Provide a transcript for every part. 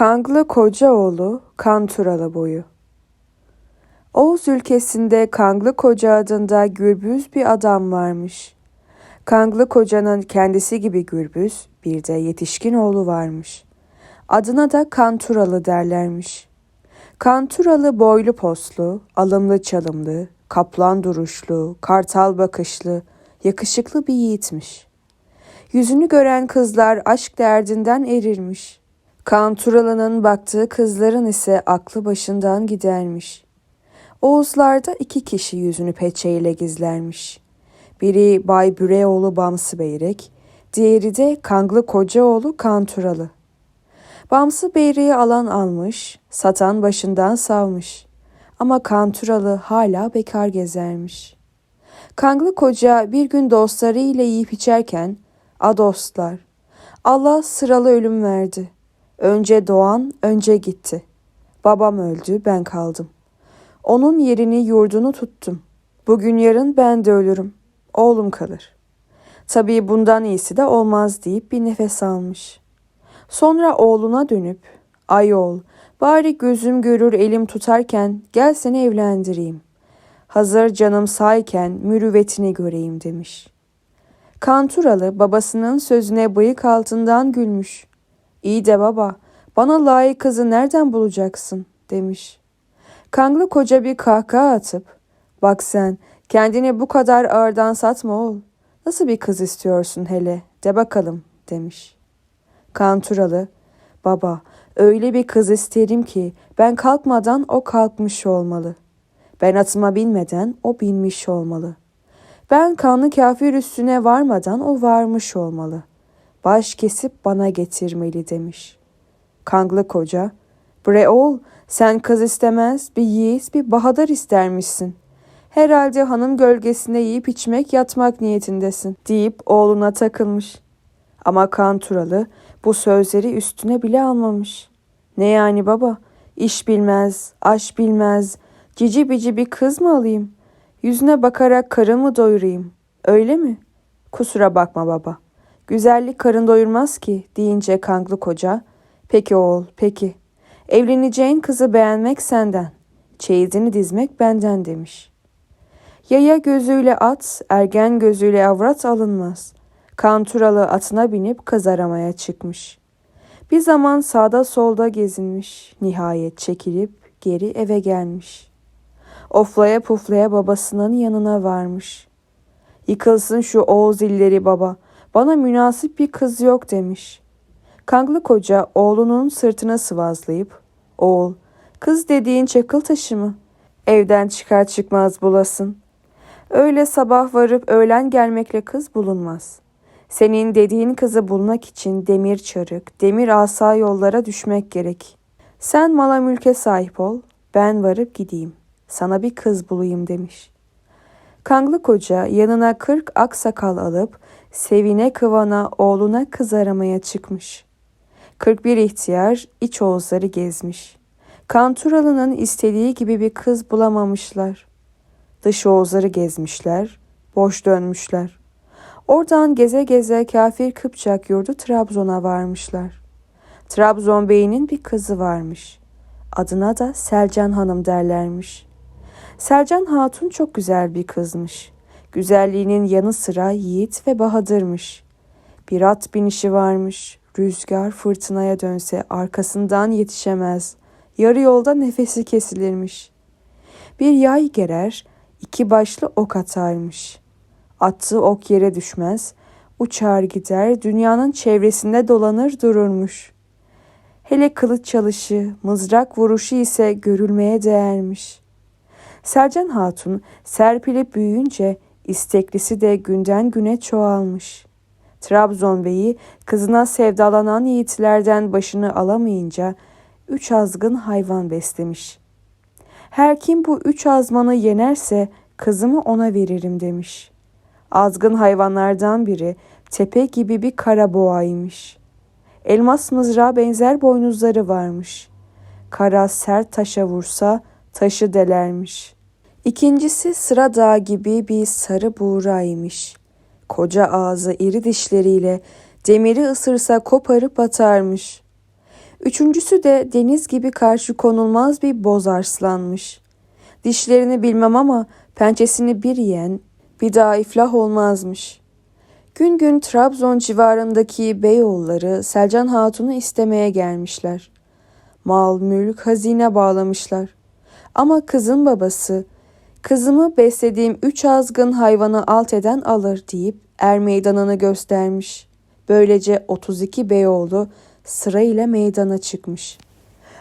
Kanglı Kocaoğlu Kanturalı boyu. Oğuz ülkesinde Kanglı Koca adında gürbüz bir adam varmış. Kanglı Koca'nın kendisi gibi gürbüz bir de yetişkin oğlu varmış. Adına da Kanturalı derlermiş. Kanturalı boylu poslu, alımlı çalımlı, kaplan duruşlu, kartal bakışlı, yakışıklı bir yiğitmiş. Yüzünü gören kızlar aşk derdinden erirmiş. Kanturalı'nın baktığı kızların ise aklı başından gidermiş. Oğuzlarda iki kişi yüzünü peçeyle gizlermiş. Biri Bay Büreoğlu Bamsı Beyrek, diğeri de Kanglı Kocaoğlu Kanturalı. Bamsı Beyrek'i alan almış, satan başından savmış. Ama Kanturalı hala bekar gezermiş. Kanglı Koca bir gün dostları ile yiyip içerken, A dostlar, Allah sıralı ölüm verdi. Önce doğan, önce gitti. Babam öldü, ben kaldım. Onun yerini, yurdunu tuttum. Bugün yarın ben de ölürüm. Oğlum kalır. Tabii bundan iyisi de olmaz deyip bir nefes almış. Sonra oğluna dönüp, ay oğul, bari gözüm görür elim tutarken gel seni evlendireyim. Hazır canım sağyken mürüvvetini göreyim demiş. Kanturalı babasının sözüne bıyık altından gülmüş. İyi de baba, bana layık kızı nereden bulacaksın demiş. Kanglı koca bir kahkaha atıp, bak sen kendini bu kadar ağırdan satma oğul. Nasıl bir kız istiyorsun hele de bakalım demiş. Kanturalı, baba öyle bir kız isterim ki ben kalkmadan o kalkmış olmalı. Ben atıma binmeden o binmiş olmalı. Ben kanlı kafir üstüne varmadan o varmış olmalı. Baş kesip bana getirmeli demiş. Kanglı koca, bre oğul sen kız istemez bir yiğit bir bahadır istermişsin. Herhalde hanım gölgesinde yiyip içmek yatmak niyetindesin deyip oğluna takılmış. Ama Kanturalı bu sözleri üstüne bile almamış. Ne yani baba? İş bilmez, aş bilmez, cici bici bir kız mı alayım? Yüzüne bakarak karımı doyurayım. Öyle mi? Kusura bakma baba. Güzellik karın doyurmaz ki deyince kanklı koca. Peki oğul, peki. Evleneceğin kızı beğenmek senden. Çeyizini dizmek benden demiş. Yaya gözüyle at, ergen gözüyle avrat alınmaz. Kanturalı atına binip kız aramaya çıkmış. Bir zaman sağda solda gezinmiş. Nihayet çekilip geri eve gelmiş. Oflaya puflaya babasının yanına varmış. Yıkılsın şu Oğuz illeri baba. Bana münasip bir kız yok demiş. Kanglı koca oğlunun sırtına sıvazlayıp, oğul, kız dediğin çakıl taşı mı? Evden çıkar çıkmaz bulasın. Öyle sabah varıp öğlen gelmekle kız bulunmaz. Senin dediğin kızı bulmak için demir çarık, demir asa yollara düşmek gerek. Sen mala mülke sahip ol, ben varıp gideyim. Sana bir kız bulayım demiş. Kanglı koca yanına kırk ak sakal alıp sevine kıvana oğluna kız aramaya çıkmış. 41 ihtiyar iç oğuzları gezmiş. Kanturalı'nın istediği gibi bir kız bulamamışlar. Dış oğuzları gezmişler, boş dönmüşler. Oradan geze geze kafir Kıpçak yurdu Trabzon'a varmışlar. Trabzon beyinin bir kızı varmış. Adına da Selcan Hanım derlermiş. Selcan Hatun çok güzel bir kızmış. Güzelliğinin yanı sıra yiğit ve bahadırmış. Bir at binişi varmış. Rüzgar fırtınaya dönse arkasından yetişemez. Yarı yolda nefesi kesilirmiş. Bir yay gerer, iki başlı ok atarmış. Attığı ok yere düşmez, uçar gider, dünyanın çevresinde dolanır dururmuş. Hele kılıç çalışı, mızrak vuruşu ise görülmeye değermiş. Sercan Hatun serpilip büyüyünce isteklisi de günden güne çoğalmış. Trabzon Bey'i kızına sevdalanan yiğitlerden başını alamayınca üç azgın hayvan beslemiş. Her kim bu üç azmanı yenerse kızımı ona veririm demiş. Azgın hayvanlardan biri tepe gibi bir kara boğaymış. Elmas mızrağa benzer boynuzları varmış. Kara sert taşa vursa taşı delermiş. İkincisi sıra dağ gibi bir sarı buğraymış. Koca ağzı iri dişleriyle demiri ısırsa koparıp atarmış. Üçüncüsü de deniz gibi karşı konulmaz bir boz arslanmış. Dişlerini bilmem ama pençesini bir yiyen bir daha iflah olmazmış. Gün gün Trabzon civarındaki beyoğulları Selcan Hatun'u istemeye gelmişler. Mal, mülk, hazine bağlamışlar. Ama kızın babası, kızımı beslediğim üç azgın hayvanı alt eden alır deyip er meydanını göstermiş. Böylece 32 beyoğlu sırayla meydana çıkmış.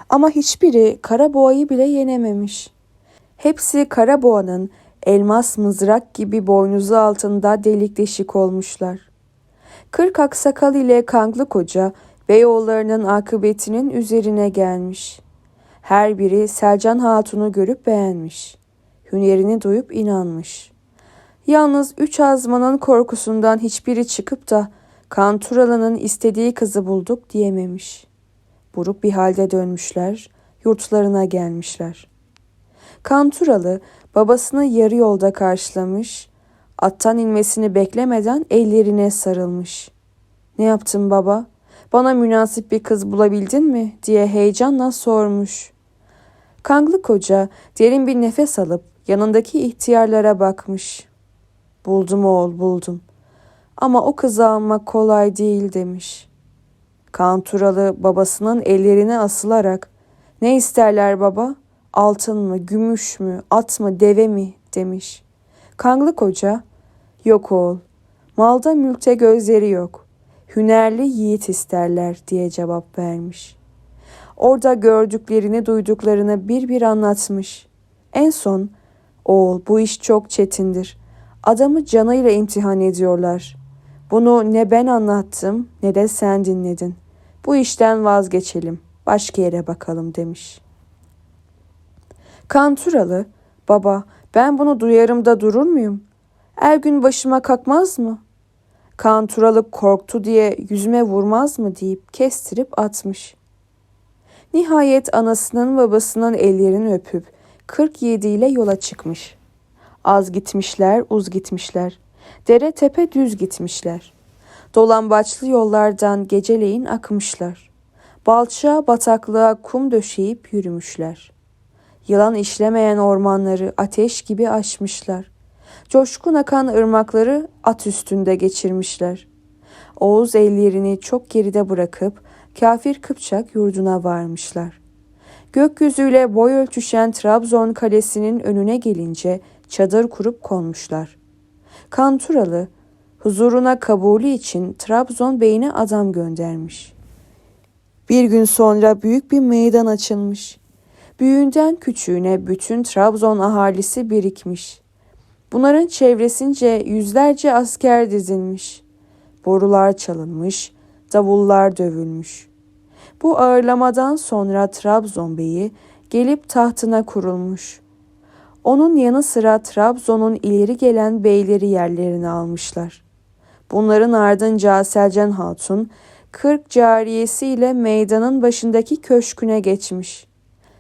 Ama hiçbiri Karaboğa'yı bile yenememiş. Hepsi Karaboğa'nın elmas mızrak gibi boynuzu altında delik deşik olmuşlar. Kırk aksakal ile Kanglı Koca Beyoğullarının akıbetinin üzerine gelmiş. Her biri Selcan Hatun'u görüp beğenmiş. Hünerini duyup inanmış. Yalnız üç azmanın korkusundan hiçbiri çıkıp da Kanturalı'nın istediği kızı bulduk diyememiş. Buruk bir halde dönmüşler, yurtlarına gelmişler. Kanturalı babasını yarı yolda karşılamış, attan inmesini beklemeden ellerine sarılmış. Ne yaptın baba? Bana münasip bir kız bulabildin mi? diye heyecanla sormuş. Kanglı koca derin bir nefes alıp yanındaki ihtiyarlara bakmış. Buldum oğul buldum. Ama o kızı almak kolay değil demiş. Kanturalı babasının ellerine asılarak ne isterler baba? Altın mı, gümüş mü, at mı, deve mi demiş. Kanglı koca yok oğul malda mülkte gözleri yok. Hünerli yiğit isterler diye cevap vermiş. Orada gördüklerini duyduklarını bir bir anlatmış. En son oğul bu iş çok çetindir. Adamı canıyla imtihan ediyorlar. Bunu ne ben anlattım ne de sen dinledin. Bu işten vazgeçelim. Başka yere bakalım demiş. Kanturalı, baba ben bunu duyarım da durur muyum? Er gün başıma kalkmaz mı? Kanturalı korktu diye yüzüme vurmaz mı deyip kestirip atmış. Nihayet anasının babasının ellerini öpüp 47 ile yola çıkmış. Az gitmişler, uz gitmişler. Dere tepe düz gitmişler. Dolambaçlı yollardan geceleyin akmışlar. Balçağa bataklığa kum döşeyip yürümüşler. Yılan işlemeyen ormanları ateş gibi aşmışlar. Coşkun akan ırmakları at üstünde geçirmişler. Oğuz ellerini çok geride bırakıp kafir Kıpçak yurduna varmışlar. Gökyüzüyle boy ölçüşen Trabzon kalesinin önüne gelince çadır kurup konmuşlar. Kanturalı huzuruna kabulü için Trabzon beyine adam göndermiş. Bir gün sonra büyük bir meydan açılmış. Büyüğünden küçüğüne bütün Trabzon ahalisi birikmiş. Bunların çevresince yüzlerce asker dizilmiş. Borular çalınmış, davullar dövülmüş. Bu ağırlamadan sonra Trabzon beyi gelip tahtına kurulmuş. Onun yanı sıra Trabzon'un ileri gelen beyleri yerlerini almışlar. Bunların ardınca Selcan Hatun, kırk cariyesiyle meydanın başındaki köşküne geçmiş.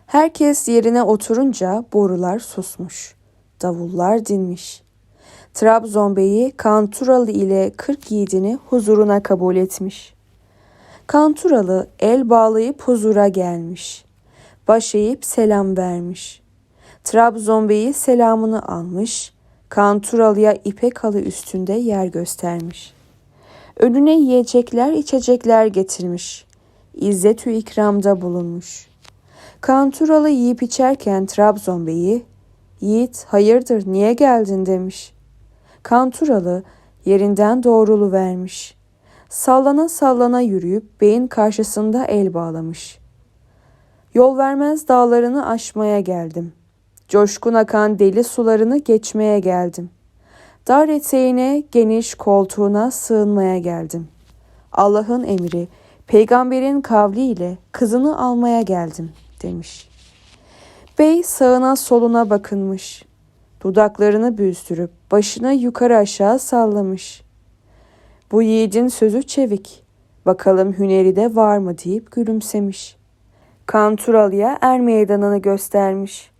Herkes yerine oturunca borular susmuş. Davullar dinmiş. Trabzon beyi Kanturalı ile kırk yiğidini huzuruna kabul etmiş. Kanturalı el bağlayıp huzura gelmiş. Baş eğip selam vermiş. Trabzon beyi selamını almış. Kanturalı'ya ipek halı üstünde yer göstermiş. Önüne yiyecekler içecekler getirmiş. İzzetü ikramda bulunmuş. Kanturalı yiyip içerken Trabzon beyi, Yiğit hayırdır niye geldin demiş. Kanturalı yerinden doğrulu vermiş. Sallana sallana yürüyüp beyin karşısında el bağlamış. Yol vermez dağlarını aşmaya geldim. Coşkun akan deli sularını geçmeye geldim. Dar eteğine, geniş koltuğuna sığınmaya geldim. Allah'ın emri, peygamberin kavliyle kızını almaya geldim demiş. Bey sağına soluna bakınmış. Dudaklarını büzdürüp başını yukarı aşağı sallamış. Bu yiğidin sözü çevik. Bakalım hüneri de var mı deyip gülümsemiş. Kanturalı'ya er meydanını göstermiş.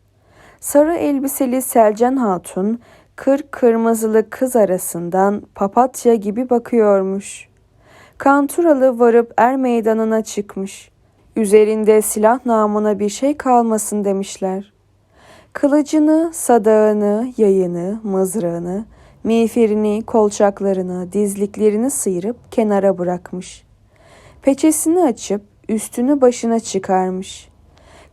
Sarı elbiseli Selcan Hatun, kırk kırmızılı kız arasından papatya gibi bakıyormuş. Kanturalı varıp er meydanına çıkmış. Üzerinde silah namına bir şey kalmasın demişler. Kılıcını, sadağını, yayını, mızrağını, miğferini, kolçaklarını, dizliklerini sıyırıp kenara bırakmış. Peçesini açıp üstünü başına çıkarmış.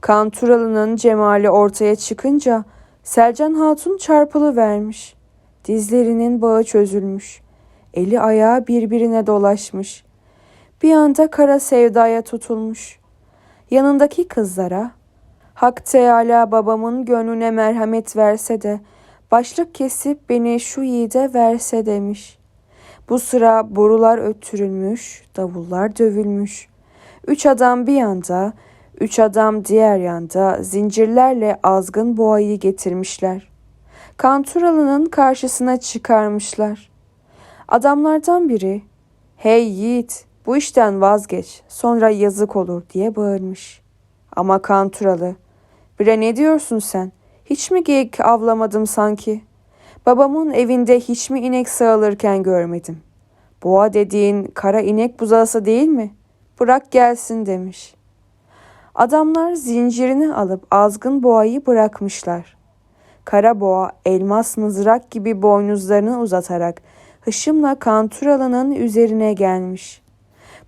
Kanturalı'nın cemali ortaya çıkınca Selcan Hatun çarpılı vermiş. Dizlerinin bağı çözülmüş. Eli ayağı birbirine dolaşmış. Bir anda kara sevdaya tutulmuş. Yanındaki kızlara Hak Teala babamın gönlüne merhamet verse de başlık kesip beni şu yiğide verse demiş. Bu sıra borular öttürülmüş, davullar dövülmüş. Üç adam bir yanda, üç adam diğer yanda zincirlerle azgın boğayı getirmişler. Kanturalı'nın karşısına çıkarmışlar. Adamlardan biri, hey yiğit bu işten vazgeç sonra yazık olur diye bağırmış. Ama Kanturalı, Bre ne diyorsun sen? Hiç mi geyik avlamadım sanki? Babamın evinde hiç mi inek sağılırken görmedim? Boğa dediğin kara inek buzağısı değil mi? Bırak gelsin demiş. Adamlar zincirini alıp azgın boğayı bırakmışlar. Kara boğa elmas mızrak gibi boynuzlarını uzatarak hışımla Kanturalı'nın üzerine gelmiş.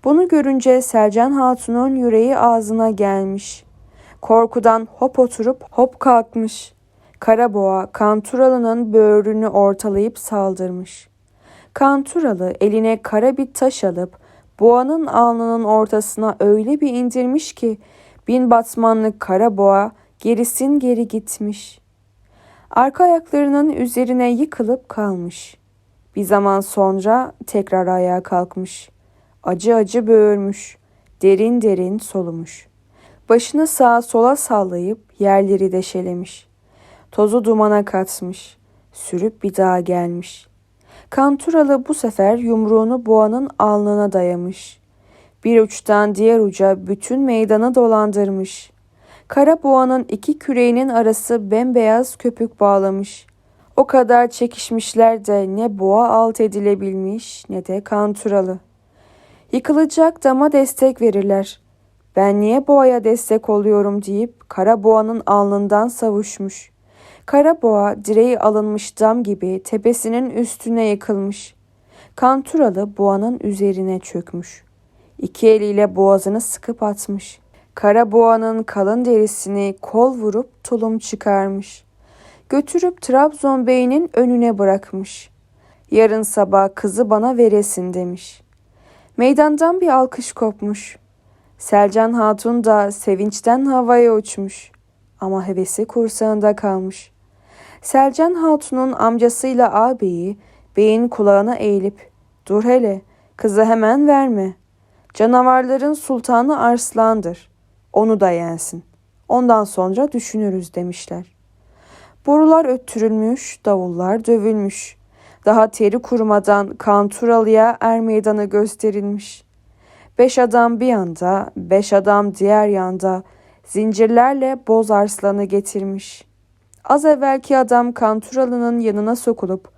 Bunu görünce Selcan Hatun'un yüreği ağzına gelmiş. Korkudan hop oturup hop kalkmış. Kara boğa Kanturalı'nın böğrünü ortalayıp saldırmış. Kanturalı eline kara bir taş alıp boğanın alnının ortasına öyle bir indirmiş ki bin batmanlık kara boğa gerisin geri gitmiş. Arka ayaklarının üzerine yıkılıp kalmış. Bir zaman sonra tekrar ayağa kalkmış. Acı acı böğürmüş. Derin derin solumuş. Başını sağa sola sallayıp yerleri deşelemiş. Tozu dumana katmış. Sürüp bir daha gelmiş. Kanturalı bu sefer yumruğunu boğanın alnına dayamış. Bir uçtan diğer uca bütün meydanı dolandırmış. Kara boğanın iki küreğinin arası bembeyaz köpük bağlamış. O kadar çekişmişler de ne boğa alt edilebilmiş ne de kanturalı. Yıkılacak dama destek verirler. Ben niye boğaya destek oluyorum deyip kara boğanın alnından savuşmuş. Kara boğa direği alınmış dam gibi tepesinin üstüne yıkılmış. Kanturalı boğanın üzerine çökmüş. İki eliyle boğazını sıkıp atmış. Kara boğanın kalın derisini kol vurup tulum çıkarmış. Götürüp Trabzon beyinin önüne bırakmış. Yarın sabah kızı bana veresin demiş. Meydandan bir alkış kopmuş. Selcan Hatun da sevinçten havaya uçmuş. Ama hevesi kursağında kalmış. Selcan Hatun'un amcasıyla ağabeyi beyin kulağına eğilip ''Dur hele, kızı hemen verme. Canavarların sultanı Arslan'dır. Onu da yensin. Ondan sonra düşünürüz.'' demişler. Borular öttürülmüş, davullar dövülmüş. Daha teri kurumadan Kanturalı'ya er meydanı gösterilmiş. Beş adam bir yanda, beş adam diğer yanda zincirlerle boz arslanı getirmiş. Az evvelki adam Kanturalı'nın yanına sokulup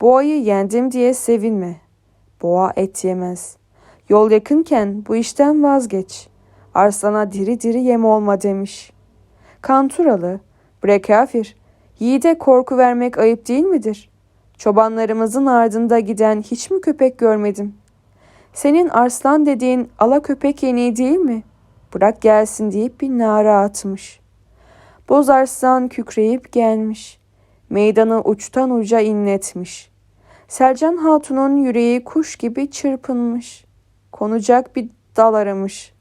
boğayı yendim diye sevinme. Boğa et yemez. Yol yakınken bu işten vazgeç. Arslana diri diri yem olma demiş. Kanturalı, bre kafir, yiğide korku vermek ayıp değil midir? Çobanlarımızın ardında giden hiç mi köpek görmedim? Senin arslan dediğin ala köpek yeni değil mi? Bırak gelsin deyip bir nara atmış. Boz arslan kükreyip gelmiş. Meydanı uçtan uca inletmiş. Selcan Hatun'un yüreği kuş gibi çırpınmış. Konacak bir dal aramış.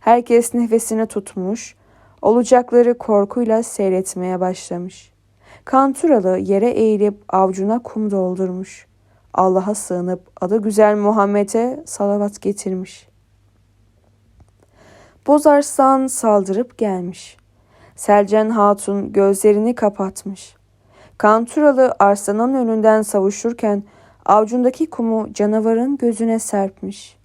Herkes nefesini tutmuş. Olacakları korkuyla seyretmeye başlamış.'' Kanturalı yere eğilip avcuna kum doldurmuş. Allah'a sığınıp adı güzel Muhammed'e salavat getirmiş. Bozarslan saldırıp gelmiş. Selcan Hatun gözlerini kapatmış. Kanturalı arsanın önünden savuşurken avcundaki kumu canavarın gözüne serpmiş.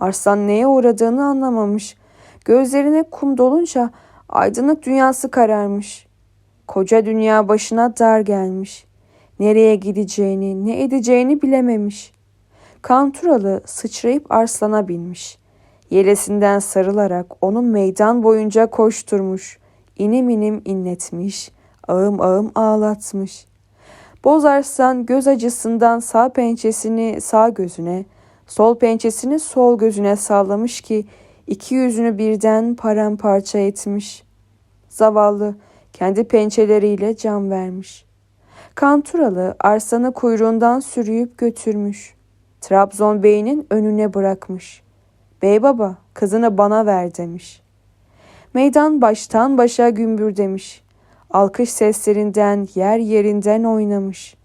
Arslan neye uğradığını anlamamış. Gözlerine kum dolunca aydınlık dünyası kararmış. Koca dünya başına dar gelmiş. Nereye gideceğini, ne edeceğini bilememiş. Kanturalı sıçrayıp arslana binmiş. Yelesinden sarılarak onu meydan boyunca koşturmuş, inim inim inletmiş, ağım ağım ağlatmış. Bozarslan göz acısından sağ pençesini sağ gözüne, sol pençesini sol gözüne sallamış ki iki yüzünü birden paramparça etmiş. Zavallı kendi pençeleriyle can vermiş. Kanturalı arsanı kuyruğundan sürüyüp götürmüş. Trabzon beyinin önüne bırakmış. Bey baba kızını bana ver demiş. Meydan baştan başa gümbür demiş. Alkış seslerinden yer yerinden oynamış.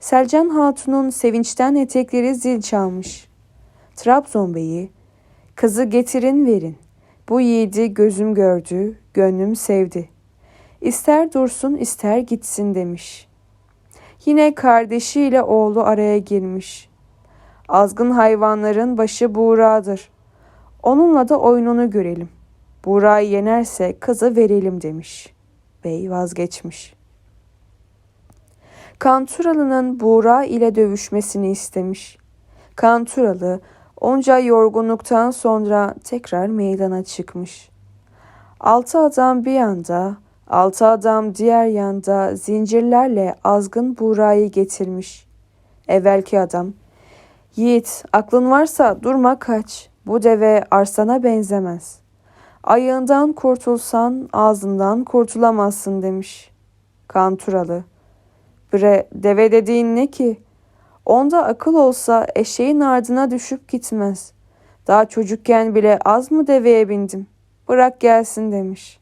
Selcan Hatun'un sevinçten etekleri zil çalmış. Trabzon beyi, kızı getirin verin. Bu yiğidi gözüm gördü, gönlüm sevdi. İster dursun ister gitsin demiş. Yine kardeşiyle oğlu araya girmiş. Azgın hayvanların başı Buğra'dır. Onunla da oyununu görelim. Buğra'yı yenerse kızı verelim demiş. Bey vazgeçmiş. Kanturalı'nın Buğra ile dövüşmesini istemiş. Kanturalı onca yorgunluktan sonra tekrar meydana çıkmış. Altı adam bir yanda, altı adam diğer yanda zincirlerle azgın Buğra'yı getirmiş. Evvelki adam, Yiğit aklın varsa durma kaç, bu deve arsana benzemez. Ayağından kurtulsan ağzından kurtulamazsın demiş. Kanturalı, bre deve dediğin ne ki? Onda akıl olsa eşeğin ardına düşüp gitmez. Daha çocukken bile az mı deveye bindim? Bırak gelsin demiş.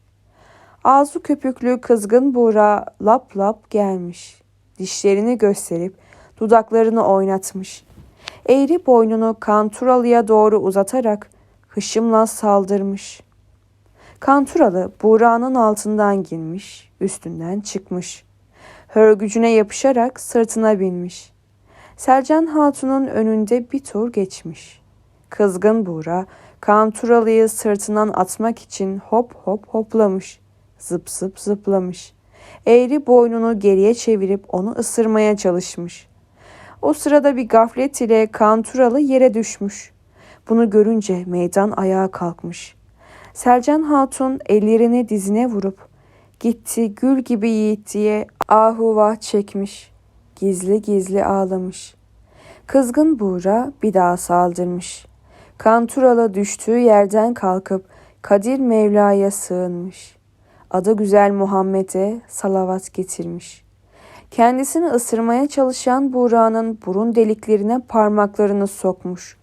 Ağzı köpüklü kızgın Buğra lap lap gelmiş. Dişlerini gösterip dudaklarını oynatmış. Eğri boynunu Kanturalı'ya doğru uzatarak hışımla saldırmış. Kanturalı Buğra'nın altından girmiş, üstünden çıkmış. Hörgücüne yapışarak sırtına binmiş. Selcan Hatun'un önünde bir tur geçmiş. Kızgın Buğra Kanturalı'yı sırtından atmak için hop hop hoplamış. Zıp zıp zıplamış. Eğri boynunu geriye çevirip onu ısırmaya çalışmış. O sırada bir gaflet ile Kanturalı yere düşmüş. Bunu görünce meydan ayağa kalkmış. Selcan Hatun ellerini dizine vurup gitti gül gibi yiğit diye ahuva çekmiş. Gizli gizli ağlamış. Kızgın Buğra bir daha saldırmış. Kanturalı düştüğü yerden kalkıp Kadir Mevla'ya sığınmış. Adı güzel Muhammed'e salavat getirmiş. Kendisini ısırmaya çalışan Buğra'nın burun deliklerine parmaklarını sokmuş.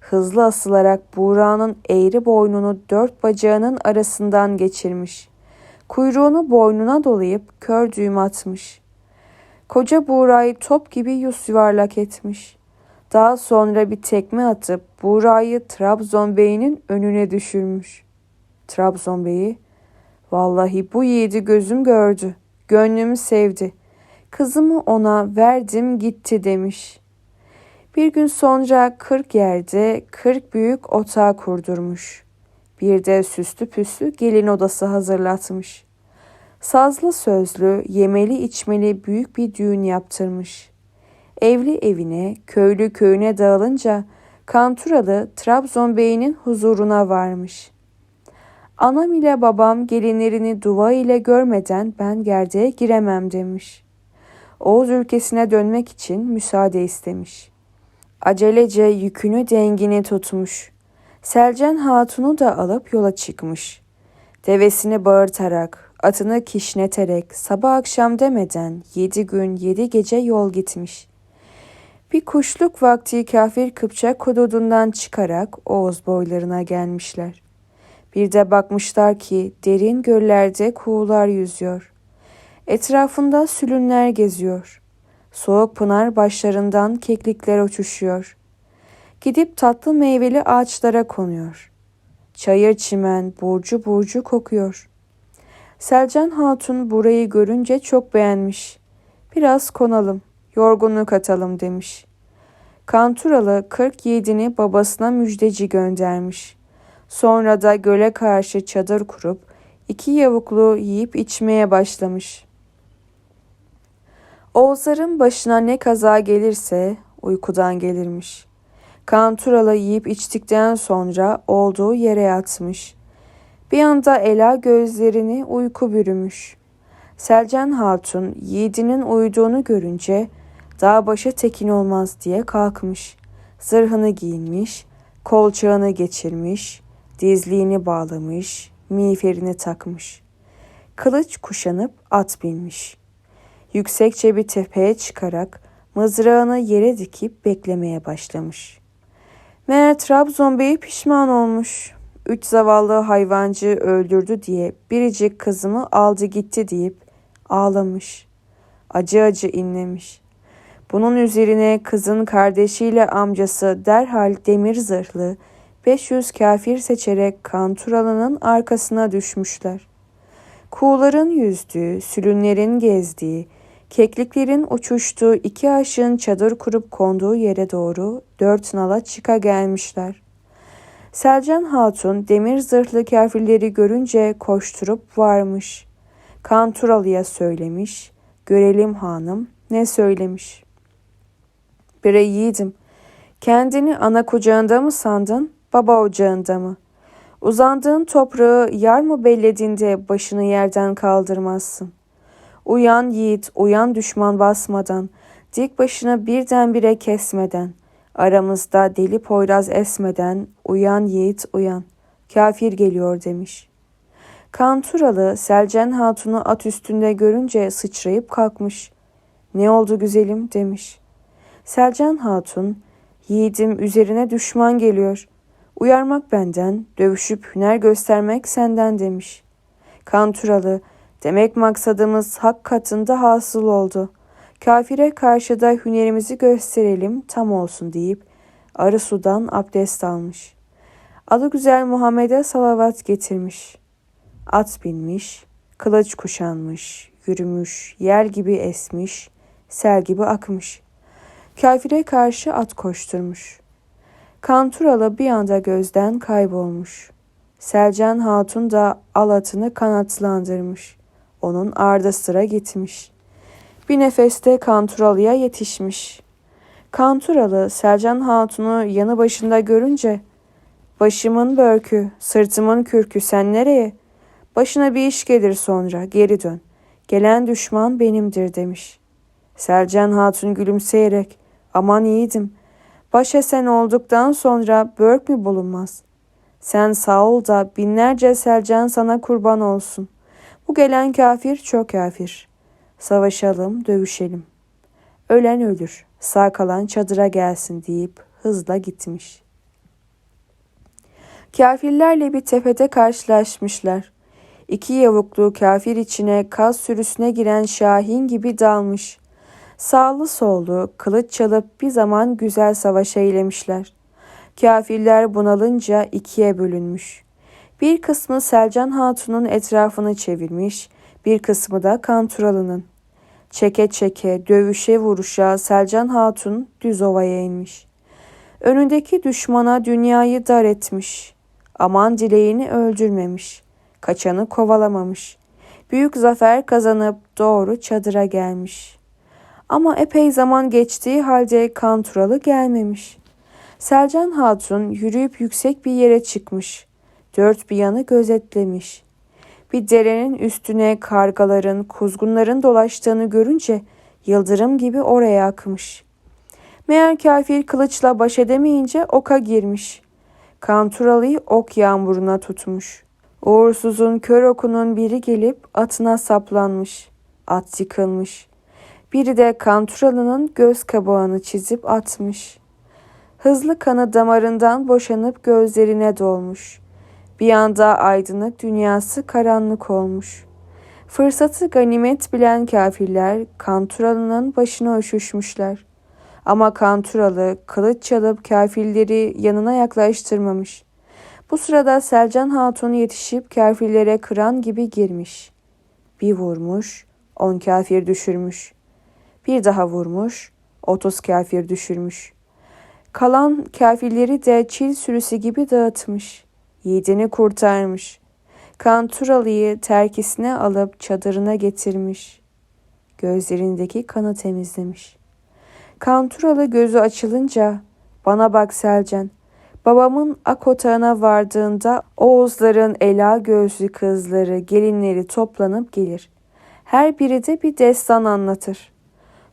Hızlı asılarak Buğra'nın eğri boynunu dört bacağının arasından geçirmiş. Kuyruğunu boynuna dolayıp kör düğüm atmış. Koca Buğra'yı top gibi yüz yuvarlak etmiş. Daha sonra bir tekme atıp Buğra'yı Trabzon Bey'inin önüne düşürmüş. Trabzon Bey'i, vallahi bu yiğidi gözüm gördü, gönlüm sevdi. Kızımı ona verdim gitti demiş. Bir gün sonra kırk yerde kırk büyük otağı kurdurmuş. Bir de süslü püslü gelin odası hazırlatmış. Sazlı sözlü, yemeli içmeli büyük bir düğün yaptırmış. Evli evine, köylü köyüne dağılınca Kanturalı Trabzon Bey'inin huzuruna varmış. Anam ile babam gelinlerini duva ile görmeden ben gerdeğe giremem demiş. Oğuz ülkesine dönmek için müsaade istemiş. Acelece yükünü dengini tutmuş. Selcan Hatun'u da alıp yola çıkmış. Devesini bağırtarak, atını kişneterek sabah akşam demeden yedi gün yedi gece yol gitmiş. Bir kuşluk vakti kafir Kıpçak hududundan çıkarak Oğuz boylarına gelmişler. Bir de bakmışlar ki derin göllerde kuğular yüzüyor. Etrafında sülünler geziyor. Soğuk pınar başlarından keklikler uçuşuyor. Gidip tatlı meyveli ağaçlara konuyor. Çayır çimen burcu burcu kokuyor. Selcan Hatun burayı görünce çok beğenmiş. Biraz konalım, yorgunluk atalım demiş. Kanturalı 47'ni babasına müjdeci göndermiş. Sonra da göle karşı çadır kurup iki yavuklu yiyip içmeye başlamış. Oğuzların başına ne kaza gelirse uykudan gelirmiş. Kanturalı yiyip içtikten sonra olduğu yere yatmış. Bir anda Ela gözlerini uyku bürümüş. Selcan Hatun yiğidinin uyuduğunu görünce dağ başı tekin olmaz diye kalkmış. Zırhını giyinmiş, kolçağını geçirmiş, dizliğini bağlamış, miğferini takmış. Kılıç kuşanıp at binmiş. Yüksekçe bir tepeye çıkarak mızrağını yere dikip beklemeye başlamış. Meğer Trabzon Bey pişman olmuş. Üç zavallı hayvancı öldürdü diye biricik kızımı aldı gitti deyip ağlamış. Acı acı inlemiş. Bunun üzerine kızın kardeşiyle amcası derhal demir zırhlı 500 kafir seçerek Kanturalı'nın arkasına düşmüşler. Kuğuların yüzdüğü, sülünlerin gezdiği, kekliklerin uçuştuğu iki aşığın çadır kurup konduğu yere doğru dört nala çıka gelmişler. Selcan Hatun demir zırhlı kafirleri görünce koşturup varmış. Kanturalı'ya söylemiş, görelim hanım ne söylemiş. Bire yiğidim, kendini ana kucağında mı sandın, baba ocağında mı? Uzandığın toprağı yar mı bellediğinde başını yerden kaldırmazsın. Uyan yiğit, uyan düşman basmadan, dik başını birdenbire kesmeden, aramızda deli poyraz esmeden, uyan yiğit uyan, kafir geliyor demiş. Kanturalı Selcen Hatun'u at üstünde görünce sıçrayıp kalkmış. Ne oldu güzelim demiş. Selcan Hatun, yiğidim üzerine düşman geliyor. Uyarmak benden, dövüşüp hüner göstermek senden demiş. Kanturalı, demek maksadımız hak katında hasıl oldu. Kafire karşı da hünerimizi gösterelim tam olsun deyip arı sudan abdest almış. Adı güzel Muhammed'e salavat getirmiş. At binmiş, kılıç kuşanmış, yürümüş, yer gibi esmiş, sel gibi akmış. Kafire karşı at koşturmuş.'' Kanturalı bir anda gözden kaybolmuş. Selcan Hatun da alatını kanatlandırmış. Onun ardı sıra gitmiş. Bir nefeste Kanturalı'ya yetişmiş. Kanturalı Selcan Hatun'u yanı başında görünce ''Başımın börkü, sırtımın kürkü sen nereye? Başına bir iş gelir sonra, geri dön. Gelen düşman benimdir.'' demiş. Selcan Hatun gülümseyerek ''Aman yiğidim.'' Baş esen olduktan sonra börk mü bulunmaz? Sen sağ ol da binlerce selcan sana kurban olsun. Bu gelen kafir çok kafir. Savaşalım, dövüşelim. Ölen ölür, sağ kalan çadıra gelsin deyip hızla gitmiş. Kafirlerle bir tepede karşılaşmışlar. İki yavuklu kafir içine kaz sürüsüne giren şahin gibi dalmış. Sağlı sollu kılıç çalıp bir zaman güzel savaş eylemişler. Kafirler bunalınca ikiye bölünmüş. Bir kısmı Selcan Hatun'un etrafını çevirmiş, bir kısmı da Kanturalı'nın. Çeke çeke, dövüşe vuruşa Selcan Hatun düz ovaya inmiş. Önündeki düşmana dünyayı dar etmiş. Aman dileğini öldürmemiş. Kaçanı kovalamamış. Büyük zafer kazanıp doğru çadıra gelmiş.'' Ama epey zaman geçtiği halde Kanturalı gelmemiş. Selcan Hatun yürüyüp yüksek bir yere çıkmış. Dört bir yanı gözetlemiş. Bir derenin üstüne kargaların, kuzgunların dolaştığını görünce yıldırım gibi oraya akmış. Meğer kafir kılıçla baş edemeyince oka girmiş. Kanturalı'yı ok yağmuruna tutmuş. Uğursuzun kör okunun biri gelip atına saplanmış. At yıkılmış. Biri de Kanturalı'nın göz kabağını çizip atmış. Hızlı kanı damarından boşanıp gözlerine dolmuş. Bir anda aydınlık dünyası karanlık olmuş. Fırsatı ganimet bilen kafirler Kanturalı'nın başına üşüşmüşler. Ama Kanturalı kılıç çalıp kafirleri yanına yaklaştırmamış. Bu sırada Selcan Hatun yetişip kafirlere kıran gibi girmiş. Bir vurmuş, on kafir düşürmüş. Bir daha vurmuş, otuz kafir düşürmüş. Kalan kafirleri de çil sürüsü gibi dağıtmış. Yiğidini kurtarmış. Kanturalı'yı terkisine alıp çadırına getirmiş. Gözlerindeki kanı temizlemiş. Kanturalı gözü açılınca Bana bak Selcan. Babamın ak otağına vardığında Oğuzların ela gözlü kızları, gelinleri toplanıp gelir. Her biri de bir destan anlatır.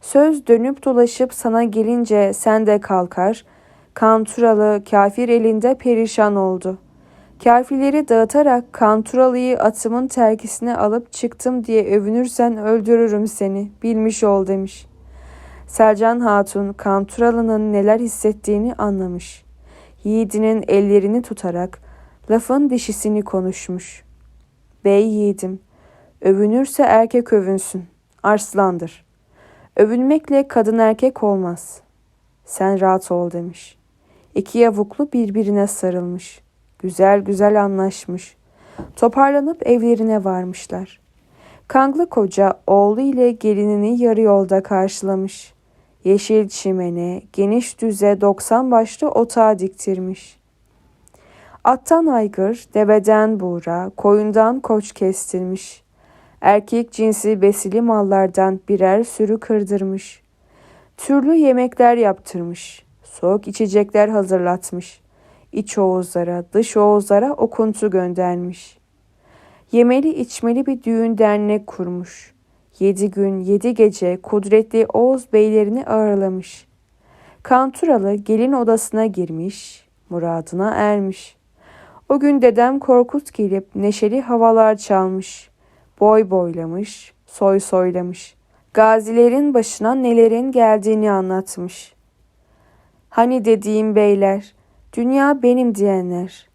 Söz dönüp dolaşıp sana gelince sen de kalkar. Kanturalı kafir elinde perişan oldu. Kafirleri dağıtarak Kanturalı'yı atımın terkisine alıp çıktım diye övünürsen öldürürüm seni. Bilmiş ol demiş. Selcan Hatun Kanturalı'nın neler hissettiğini anlamış. Yiğidinin ellerini tutarak lafın dişisini konuşmuş. Bey yiğidim, övünürse erkek övünsün, arslandır. Övünmekle kadın erkek olmaz. Sen rahat ol demiş. İki yavuklu birbirine sarılmış. Güzel güzel anlaşmış. Toparlanıp evlerine varmışlar. Kanglı koca oğlu ile gelinini yarı yolda karşılamış. Yeşil çimene, geniş düze 90 başlı otağı diktirmiş. Attan aygır, deveden buğra, koyundan koç kestirmiş. Erkek cinsi besili mallardan birer sürü kırdırmış. Türlü yemekler yaptırmış. Soğuk içecekler hazırlatmış. İç oğuzlara, dış oğuzlara okuntu göndermiş. Yemeli içmeli bir düğün dernek kurmuş. Yedi gün yedi gece kudretli Oğuz beylerini ağırlamış. Kanturalı gelin odasına girmiş, muradına ermiş. O gün dedem Korkut gelip neşeli havalar çalmış. Boy boylamış, soy soylamış. Gazilerin başına nelerin geldiğini anlatmış. Hani dediğim beyler, dünya benim diyenler.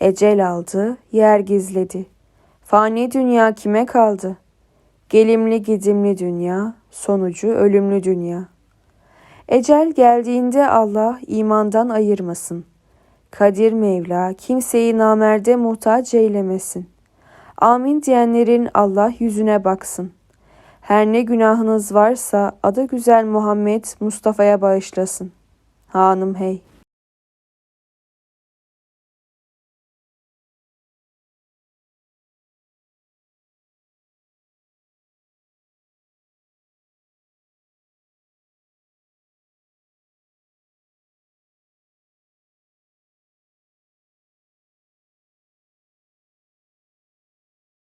Ecel aldı, yer gizledi. Fani dünya kime kaldı? Gelimli gidimli dünya, sonucu ölümlü dünya. Ecel geldiğinde Allah imandan ayırmasın. Kadir Mevla kimseyi namerde muhtaç eylemesin. Amin diyenlerin Allah yüzüne baksın. Her ne günahınız varsa adı güzel Muhammed Mustafa'ya bağışlasın. Hanım hey.